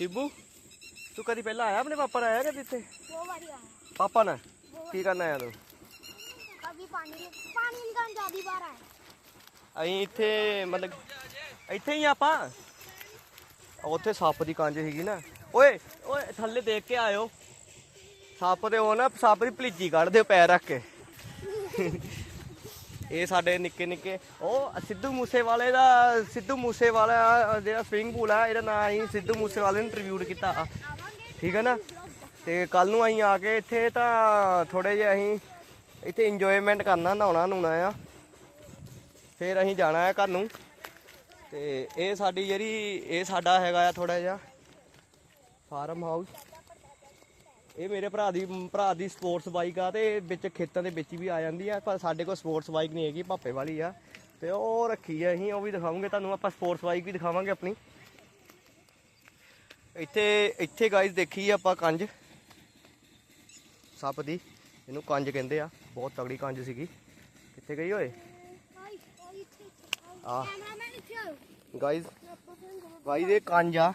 शिबू तू कभी पहला आया अपने पापा ने आया क्या इतने दो बारी आया पापा ने की करना आया तू कभी पानी पानी निकाल ज्यादा बार आया ਅਸੀਂ ਇੱਥੇ ਮਤਲਬ ਇੱਥੇ ਹੀ ਆਪਾਂ ਉੱਥੇ ਸੱਪ ਦੀ ਕੰਜ ਸੀਗੀ ਨਾ ਓਏ ਓਏ ਥੱਲੇ ਦੇਖ ਕੇ ਆਇਓ ਸੱਪ ਦੇ ਉਹ ਨਾ ਸੱਪ ਦੀ ਭਲੀਜੀ ਕੱਢਦੇ ਹੋ ਪੈਰ ਰੱਖ ਕੇ ਇਹ ਸਾਡੇ ਨਿੱਕੇ ਨਿੱਕੇ, ਉਹ ਸਿੱਧੂ ਮੂਸੇਵਾਲੇ ਦਾ, ਸਿੱਧੂ ਮੂਸੇਵਾਲਾ ਜਿਹੜਾ ਸਵਿਮਿੰਗ ਪੂਲ ਆ, ਇਹਦਾ ਨਾਂ ਅਸੀਂ ਸਿੱਧੂ ਮੂਸੇਵਾਲੇ ਨੇ ਇੰਟਰਵਿਊ ਕੀਤਾ। ਠੀਕ ਹੈ ਨਾ? ਤੇ ਕੱਲ ਨੂੰ ਅਸੀਂ ਆ ਕੇ ਇੱਥੇ ਤਾਂ ਥੋੜੇ ਜਿਹਾ ਅਸੀਂ ਇੱਥੇ ਇੰਜੋਇਮੈਂਟ ਕਰਨਾ, ਨਹਾਉਣਾ ਨੂਣਾ ਆ। ਫਿਰ ਅਸੀਂ ਜਾਣਾ ਹੈ ਘਰ ਨੂੰ। ਤੇ ਇਹ ਸਾਡੀ ਜਿਹੜੀ, ਇਹ ਸਾਡਾ ਹੈਗਾ ਆ ਥੋੜਾ ਜਿਹਾ ਫਾਰਮ ਹਾਊਸ ਇਹ ਮੇਰੇ ਭਰਾ ਦੀ ਭਰਾ ਦੀ ਸਪੋਰਟਸ ਬਾਈਕ ਆ ਤੇ ਵਿੱਚ ਖੇਤਾਂ ਦੇ ਵਿੱਚ ਵੀ ਆ ਜਾਂਦੀ ਆ, ਪਰ ਸਾਡੇ ਕੋਲ ਸਪੋਰਟਸ ਬਾਈਕ ਨਹੀਂ ਹੈਗੀ, ਭਾਪੇ ਵਾਲੀ ਆ। ਤੇ ਉਹ ਰੱਖੀ ਆ ਅਸੀਂ, ਉਹ ਵੀ ਦਿਖਾਵਾਂਗੇ ਤੁਹਾਨੂੰ, ਆਪਾਂ ਸਪੋਰਟਸ ਬਾਈਕ ਵੀ ਦਿਖਾਵਾਂਗੇ ਆਪਣੀ। ਇੱਥੇ ਇੱਥੇ ਗਾਇਸ ਦੇਖੀ ਆਪਾਂ ਕੰਜ। ਸੱਪ ਦੀ, ਇਹਨੂੰ ਕੰਜ ਕਹਿੰਦੇ ਆ, ਬਹੁਤ ਤਗੜੀ ਕੰਜ ਸੀਗੀ। ਕਿੱਥੇ ਗਈ ਓਏ? ਆ। ਗਾਇਸ ਗਾਇਸ ਇਹ ਕੰਜ ਆ।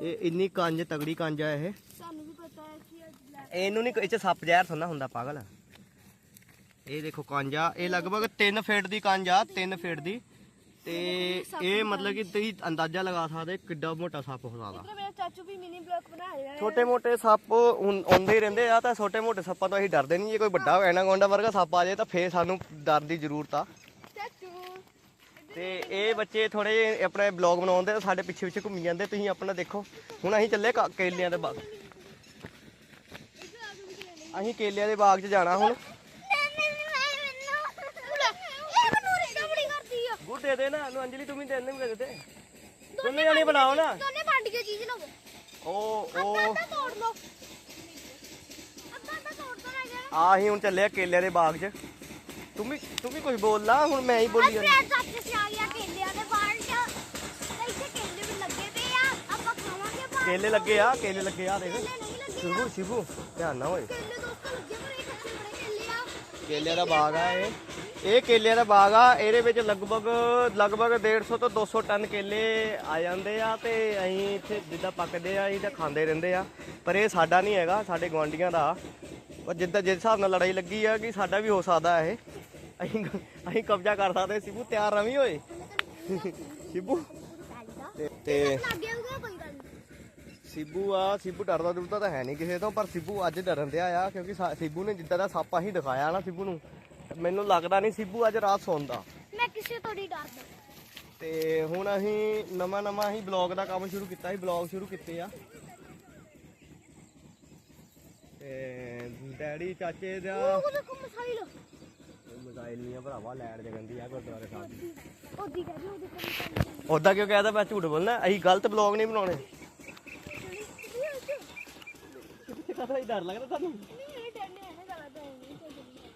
ਇਹ ਇੰਨੀ ਕੰਜ ਤਗੜੀ ਕੰਜ ਆ ਇਹ। ਇਹਨੂੰ ਨਹੀਂ ਇਹ ਚ ਸੱਪ ਜ਼ਹਿਰ ਥੋੜਾ ਹੁੰਦਾ ਪਾਗਲ। ਇਹ ਦੇਖੋ ਕੰਜ ਇਹ ਲਗਭਗ 3 ਫੀਟ ਦੀ ਕੰਜ ਆ 3 ਫੀਟ ਦੀ। ਤੇ ਇਹ ਮਤਲਬ ਕਿ ਤੁਸੀਂ ਅੰਦਾਜ਼ਾ ਲਗਾ ਸਕਦੇ ਕਿੱਡਾ ਮੋਟਾ ਸੱਪ ਹੋ ਸਕਦਾ। ਇਧਰ ਮੇਰਾ ਚਾਚੂ ਵੀ ਮਿਨੀ ਬਲੌਕ ਬਣਾ ਰਿਹਾ ਹੈ ਛੋਟੇ ਮੋਟੇ ਸੱਪ ਹੁਣ ਆਉਂਦੇ ਹੀ ਰਹਿੰਦੇ ਆ ਤਾਂ ਛੋਟੇ ਮੋਟੇ ਸੱਪਾਂ ਤੋਂ ਅਸੀਂ ਡਰਦੇ ਨਹੀਂ ਜੇ ਕੋਈ ਵੱਡਾ ਐਨਾਕੋਂਡਾ ਵਰਗਾ ਸੱਪ ਆ ਜਾਏ ਤਾਂ ਫੇਰ ਸਾਨੂੰ ਡਰ ਦੀ ਜ਼ਰੂਰਤ ਆ। ਤੇ ਇਹ ਬੱਚੇ ਥੋੜੇ ਆਪਣੇ ਬਲੌਗ ਬਣਾਉਂਦੇ ਸਾਡੇ ਪਿੱਛੇ ਪਿੱਛੇ ਘੁੰਮੀ ਜਾਂਦੇ ਤੁਸੀਂ ਆਪਣਾ ਦੇਖੋ। ਹੁਣ ਅਸੀਂ ਚੱਲੇ ਕੇਲਿਆਂ ਦੇ ਬਾਗ। ਅਸੀਂ ਕੇਲਿਆਂ ਦੇ ਬਾਗ 'ਚ ਜਾਣਾ ਹੁਣ। ਗੁੱਡ ਦੇ ਦੇ ਨਾ ਨੂੰ ਅੰਜਲੀ ਤੂੰ ਵੀ ਦੇ ਦੇ ਮੇਰੇ ਤੇ ਦੋਨੇ ਜਾਣੇ ਬਣਾਓ ਨਾ। ਦੋਨੇ ਵੰਡ ਕੇ ਚੀਜ਼ ਲਵੋ ਉਹ ਉਹ ਅੱਧਾ ਤੋੜ ਲਓ। ਅੱਧਾ ਅੱਧਾ ਤੋੜ ਦੋ ਲੈ ਜਾ ਆ ਅਸੀਂ ਹੁਣ ਚੱਲੇ ਆ ਕੇਲਿਆਂ ਦੇ ਬਾਗ 'ਚ। ਤੂੰ ਵੀ ਤੂੰ ਵੀ ਕੁਝ ਬੋਲ ਲਾ ਹੁਣ ਮੈਂ ਹੀ ਬੋਲੀ ਜਾਂਦਾ। ਫਰੈਂਡ ਸਾਥ ਸੇ ਆ ਗਿਆ ਕੇਲਿਆਂ ਦੇ ਬਾਣ ਚ। ਇੱਥੇ ਕੇਲੇ ਵੀ ਲੱਗੇ ਪਏ ਆ। ਆਪਾਂ ਖਾਵਾਂਗੇ ਬਾਣ ਕੇਲੇ ਲੱਗੇ ਆ ਕੇਲੇ ਲੱਗੇ ਆ ਦੇਖ। ਕੇਲੇ ਸ਼ਿਬੂ ਸ਼ਿਬੂ ਧਿਆਨ ਨਾਲ ਓਏ। ਆ ਕੇਲਿਆਂ ਦਾ ਬਾਗ ਆ ਇਹ। ਇਹ ਕੇਲਿਆਂ ਦਾ ਬਾਗ ਆ ਇਹਦੇ ਵਿੱਚ ਲਗਭਗ ਲਗਭਗ 150 ਤੋਂ 200 ਟਨ ਕੇਲੇ ਆ ਜਾਂਦੇ ਆ ਤੇ ਅਸੀਂ ਇੱਥੇ ਜਿੱਦਾਂ ਪੱਕਦੇ ਆ ਅਸੀਂ ਤਾਂ ਖਾਂਦੇ ਰਹਿੰਦੇ ਆ। ਪਰ ਇਹ ਸਾਡਾ ਨਹੀਂ ਹੈਗਾ ਸਾਡੇ ਗਵਾਂਡੀਆਂ ਦਾ। ਪਰ ਜਿੱਦਾਂ ਜਿਸ ਹਿਸਾਬ ਨਾਲ ਲੜਾਈ ਲੱਗੀ ਆ ਕਿ ਸਾਡਾ ਵੀ ਹੋ ਸਕਦਾ ਇਹ। ਅਸੀਂ ਅਸੀਂ ਕਬਜ਼ਾ ਕਰ ਸਕਦੇ ਸਿਬੂ ਤਿਆਰ ਰਵੀ ਓਏ? ਸਿਬੂ? ਤੇ- ਤੇ ਲੱਗੇ ਹੋਊਗਾ ਕੋਈ ਗੱਲ ਨਹੀਂ ਸਿਬੂ ਆ ਸਿਬੂ ਡਰਦਾ ਡਰਦਾ ਤਾਂ ਹੈ ਨਹੀਂ ਕਿਸੇ ਤੋਂ ਪਰ ਸਿਬੂ ਅੱਜ ਡਰਨ ਦਿਆ ਆ ਕਿਉਂਕਿ ਸਾ- ਸਿਬੂ ਨੇ ਜਿੱਦਾਂ ਦਾ ਸੱਪ ਅਸੀਂ ਦਿਖਾਇਆ ਨਾ ਸਿਬੂ ਨੂੰ ਮੈਨੂੰ ਲੱਗਦਾ ਨਹੀਂ ਸਿਬੂ ਅੱਜ ਰਾਤ ਸੌਂਦਾ। ਮੈਂ ਕਿਸੇ ਤੋਂ ਨਹੀਂ ਡਰਦਾ। ਤੇ ਹੁਣ ਅਸੀਂ ਨਵਾਂ ਨਵਾਂ ਅਸੀਂ ਬਲੌਗ ਦਾ ਕੰਮ ਸ਼ੁਰੂ ਕੀਤਾ ਸੀ ਬਲੌਗ ਸ਼ੁਰੂ ਕੀਤੇ ਆ। ਤੇ ਡੈਡੀ ਚਾਚੇ ਦਾ ਉਹ ਦੇਖੋ ਮਸਾਈਲ ਮੋਬਾਈਲ ਨਹੀਂ ਆ ਭਰਾਵਾ ਲੈਟ ਜਗੰਦੀ ਆ ਗੁਰਦੁਆਰੇ ਸਾਹਿਬ ਦੀ। ਉਹਦੀ ਕਹਿੰਦੀ ਉਹ ਦੇਖੋ ਮਸਾਈਲ ਉਦਾਂ ਕਿਉਂ ਕਹਿਦਾ ਮੈਂ ਝੂਠ ਬੋਲਣਾ ਅਸੀਂ ਗਲਤ ਬਲੌਗ ਨਹੀਂ ਬਣਾਉਣੇ। ਕਿੱਥੇ ਕਹਦਾ ਡਰ ਲੱਗਦਾ ਤੁਹਾਨੂੰ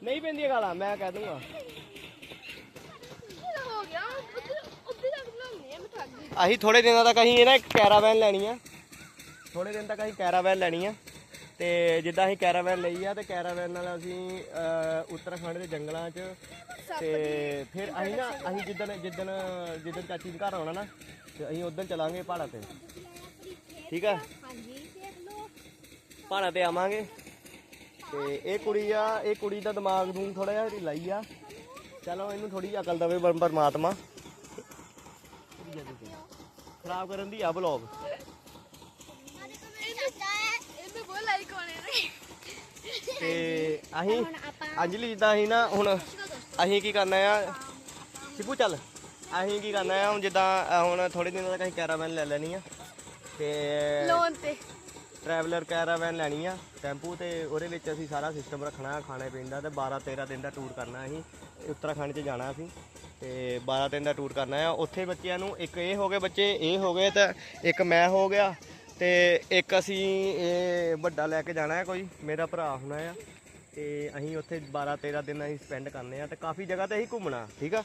ਨਹੀਂ ਪੈਂਦੀਆਂ ਗਾਲਾਂ ਮੈਂ ਕਹਿ ਦੂੰਗਾ। ਹੋ ਗਿਆ ਉੱਧਰ ਤੱਕ ਬਣਾਉਣੇ ਆ ਮੈਂ ਥੱਕ ਗਈ ਅਸੀਂ ਥੋੜੇ ਦਿਨਾਂ ਤੱਕ ਅਸੀਂ ਇਹ ਨਾ ਇੱਕ ਕੈਰਾਵੈਨ ਲੈਣੀ ਆ। ਥੋੜੇ ਦਿਨ ਤੱਕ ਅਸੀਂ ਕੈਰਾਵੈਨ ਲੈਣੀ ਆ। ਤੇ ਜਿੱਦਾਂ ਅਸੀਂ ਕੈਰਾਵੈਨ ਲਈ ਆ ਤੇ ਕੈਰਾਵੈਨ ਨਾਲ ਅਸੀਂ ਅਹ, ਉੱਤਰਾਖੰਡ ਦੇ ਜੰਗਲਾਂ 'ਚ ਤੇ ਫਿਰ ਅਸੀਂ ਨਾ ਅਸੀਂ ਜਿੱਦਣ ਜਿੱਦਣ ਜਿੱਦਣ ਚਾਚੀ ਦੇ ਘਰ ਆਉਣਾ ਨਾ ਤੇ ਅਸੀਂ ਉਦੋਂ ਚਲਾਂਗੇ ਪਹਾੜਾਂ ਤੇ। ਠੀਕ ਆ? ਪਹਾੜਾਂ ਤੇ ਆਵਾਂਗੇ। ਤੇ ਇਹ ਕੁੜੀ ਆ, ਇਹ ਕੁੜੀ ਦਾ ਦਿਮਾਗ ਨੂੰ ਥੋੜਾ ਜਿਹਾ ਢਿੱਲਾਈ ਆ। ਚਲੋ, ਇਹਨੂੰ ਥੋੜੀ ਅਕਲ ਦੇਵੇ ਪਰਮਾਤਮਾ। ਖਰਾਬ ਕਰਨ ਦੀ ਆ ਬਲੌਗ ਤੇ ਅਸੀਂ ਅੰਜਲੀ ਜਿੱਦਾਂ ਅਸੀਂ ਨਾ ਹੁਣ ਅਸੀਂ ਕੀ ਕਰਨਾ ਆ? ਸਿੱਪੂ ਚੱਲ। ਅਸੀਂ ਕੀ ਕਰਨਾ ਆ? ਹੁਣ ਜਿੱਦਾਂ ਹੁਣ ਥੋੜੇ ਦਿਨਾਂ ਤੱਕ ਅਸੀਂ ਕੈਰਾਵੈਨ ਲੈ ਲੈਣੀ ਆ। ਤੇ ਲੋਨ ਤੇ। ਟਰੈਵਲਰ ਕੈਰਾਵੈਨ ਲੈਣੀ ਆ, ਟੈਂਪੂ ਤੇ ਉਹਦੇ ਵਿੱਚ ਅਸੀਂ ਸਾਰਾ ਸਿਸਟਮ ਰੱਖਣਾ, ਖਾਣੇ ਪੀਣ ਦਾ ਤੇ 12 13 ਦਿਨ ਦਾ ਟੂਰ ਕਰਨਾ ਅਸੀਂ ਉੱਤਰਾਖੰਡ 'ਚ ਜਾਣਾ ਅਸੀਂ, ਤੇ 12 ਦਿਨ ਦਾ ਟੂਰ ਕਰਨਾ ਆ। ਉੱਥੇ ਬੱਚਿਆਂ ਨੂੰ ਇੱਕ ਇਹ ਹੋ ਗਏ ਬੱਚੇ, ਇਹ ਹੋ ਗਏ ਤਾਂ ਇੱਕ ਮੈਂ ਹੋ ਗਿਆ, ਤੇ ਇੱਕ ਅਸੀਂ ਇਹ ਵੱਡਾ ਲੈ ਕੇ ਜਾਣਾ ਹੈ ਕੋਈ, ਮੇਰਾ ਭਰਾ ਹੋਣਾ ਆ, ਤੇ ਅਸੀਂ ਉੱਥੇ 12 13 ਦਿਨ ਅਸੀਂ ਸਪੈਂਡ ਕਰਨੇ ਆ, ਤੇ ਕਾਫੀ ਜਗ੍ਹਾ ਤੇ ਅਸੀਂ ਘੁੰਮਣਾ, ਠੀਕ ਆ?